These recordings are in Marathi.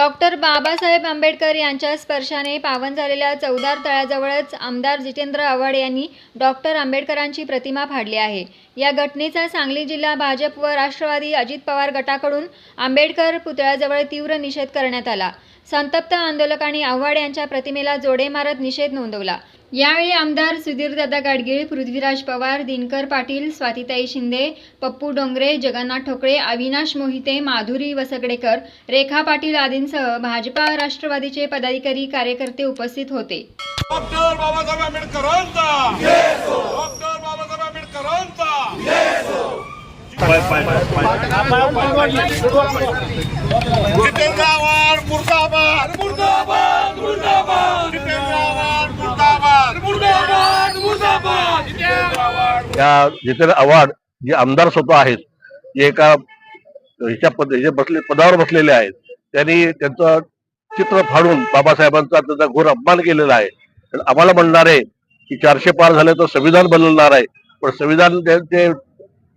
डॉक्टर बाबासाहेब आंबेडकर यांच्या स्पर्शाने पावन झालेल्या चौदार तळ्याजवळच आमदार जितेंद्र आव्हाड यांनी डॉक्टर आंबेडकरांची प्रतिमा फाडली आहे. या घटनेचा सांगली जिल्हा भाजप व राष्ट्रवादी अजित पवार गटाकडून आंबेडकर पुतळ्याजवळ तीव्र निषेध करण्यात आला. संतप्त आंदोलकांनी आव्हाड यांच्या प्रतिमेला जोडे मारत निषेध नोंदवला. यावेळी आमदार सुधीरदादा गाडगीळ पृथ्वीराज पवार दिनकर पाटील स्वातिताई शिंदे पप्पू डोंगरे जगन्नाथ ठोकळे अविनाश मोहिते माधुरी वसगडेकर रेखा पाटील आदींसह भाजपा राष्ट्रवादीचे पदाधिकारी कार्यकर्ते उपस्थित होते डॉक्टर बाबासाहेब आंबेडकरांचा डॉक्टर बाबासाहेब आंबेडकरांचा जितेंद्र आव्हाड मुर्दाबाद मुर्दाबाद मुर्दाबाद जितेंद्र आव्हाड मुर्दाबाद मुर्दाबाद मुर्दाबाद जितेंद्र आव्हाड या जितेंद्र आव्हाड जे आमदार स्वतः आहेत जे एका ह्याच्या पद ह्याच्या बसले पदावर बसलेले आहेत त्यांनी त्यांचं चित्र फाडून बाबासाहेबांचा त्याचा घोर अपमान केलेला आहे. आम्हाला म्हणणार आहे की चारशे पार झाले तर संविधान बदलणार आहे. पण संविधान त्यांचे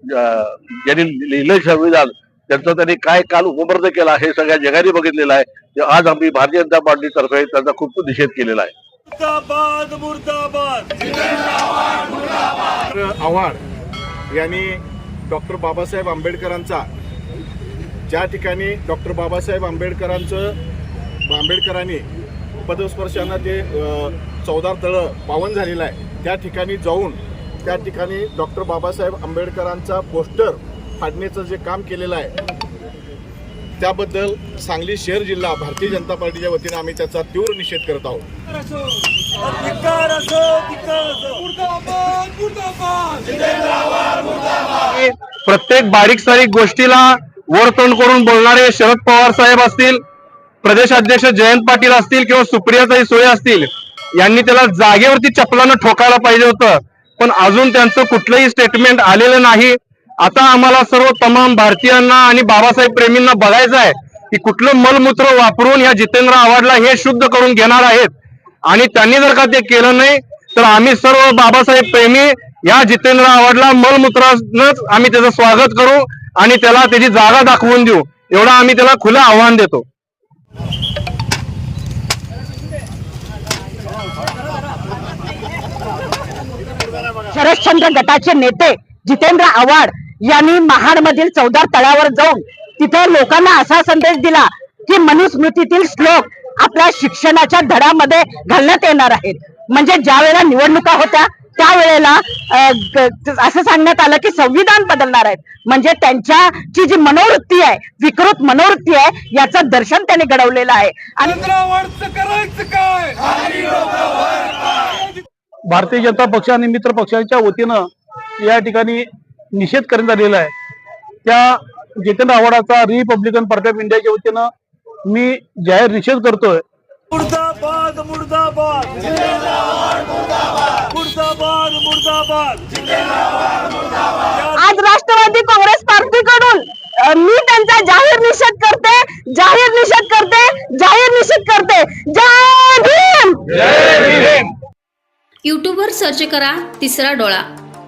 ज्यांनी लिहिलं संविधान त्यांचं त्यांनी काय काल उपमर्द केला हे सगळ्या जगाने बघितलेलं आहे. आज आम्ही भारतीय जनता पार्टीतर्फे त्यांचा खूप निषेध केलेला आहे. मुर्दाबाद मुर्दाबाद. आव्हाड यांनी डॉक्टर बाबासाहेब आंबेडकरांचा ज्या ठिकाणी डॉक्टर बाबासाहेब आंबेडकरांचं आंबेडकरांनी पदस्पर्शानं ते चौदा चौदार तळं पावन झालेलं आहे त्या ठिकाणी जाऊन त्या ठिकाणी डॉक्टर बाबासाहेब आंबेडकरांचा पोस्टर फाडण्याचं जे काम केलेलं आहे त्याबद्दल सांगली शहर जिल्हा भारतीय जनता पार्टीच्या वतीने आम्ही त्याचा तीव्र निषेध करत आहोत. प्रत्येक बारीक सारीक गोष्टीला वर तोंड करून बोलणारे शरद पवार साहेब असतील प्रदेशाध्यक्ष जयंत पाटील असतील किंवा सुप्रियाताई सोय असतील यांनी त्याला जागेवरती चपलानं ठोकायला पाहिजे होतं. पण अजून त्यांचं कुठलंही स्टेटमेंट आलेलं नाही. आता आम्हाला सर्व तमाम भारतीयांना आणि बाबासाहेब प्रेमींना बघायचं आहे की कुठलं मलमूत्र वापरून या जितेंद्र आव्हाडला हे शुद्ध करून घेणार आहेत. आणि त्यांनी जर का ते केलं नाही तर आम्ही सर्व बाबासाहेब प्रेमी या जितेंद्र आव्हाडला मलमूत्रानंच आम्ही त्याचं स्वागत करू आणि त्याला त्याची जागा दाखवून देऊ. एवढं आम्ही त्याला खुलं आव्हान देतो. शरदचंद्र गटाचे नेते जितेंद्र आव्हाड यांनी महाडमधील चौदार तळावर जाऊन तिथे लोकांना असा संदेश दिला की मनुस्मृतीतील श्लोक आपल्या शिक्षणाच्या धड्यामध्ये घालण्यात येणार आहेत. म्हणजे ज्या वेळेला निवडणुका होत्या त्यावेळेला असं सांगण्यात आलं की संविधान बदलणार आहेत. म्हणजे त्यांच्याची जी मनोवृत्ती आहे विकृत मनोवृत्ती आहे याचं दर्शन त्यांनी घडवलेलं आहे. आणि भारतीय जनता पक्ष आणि मित्र पक्षांच्या वतीनं या ठिकाणी निषेध करण्यात आलेला आहे. त्या जितेंद्र आव्हाडाचा रिपब्लिकन पार्टी ऑफ इंडियाच्या वतीनं मी जाहीर निषेध करतोय. मुर्दाबाद मुर्दाबाद. मुर्दाबाद मुर्दाबाद. आज राष्ट्रवादी काँग्रेस पार्टीकडून मी त्यांचा जाहीर निषेध करते जाहीर निषेध करते जाहीर निषेध करते. जय भीम! यूट्यूबवर सर्च करा तिसरा डोळा.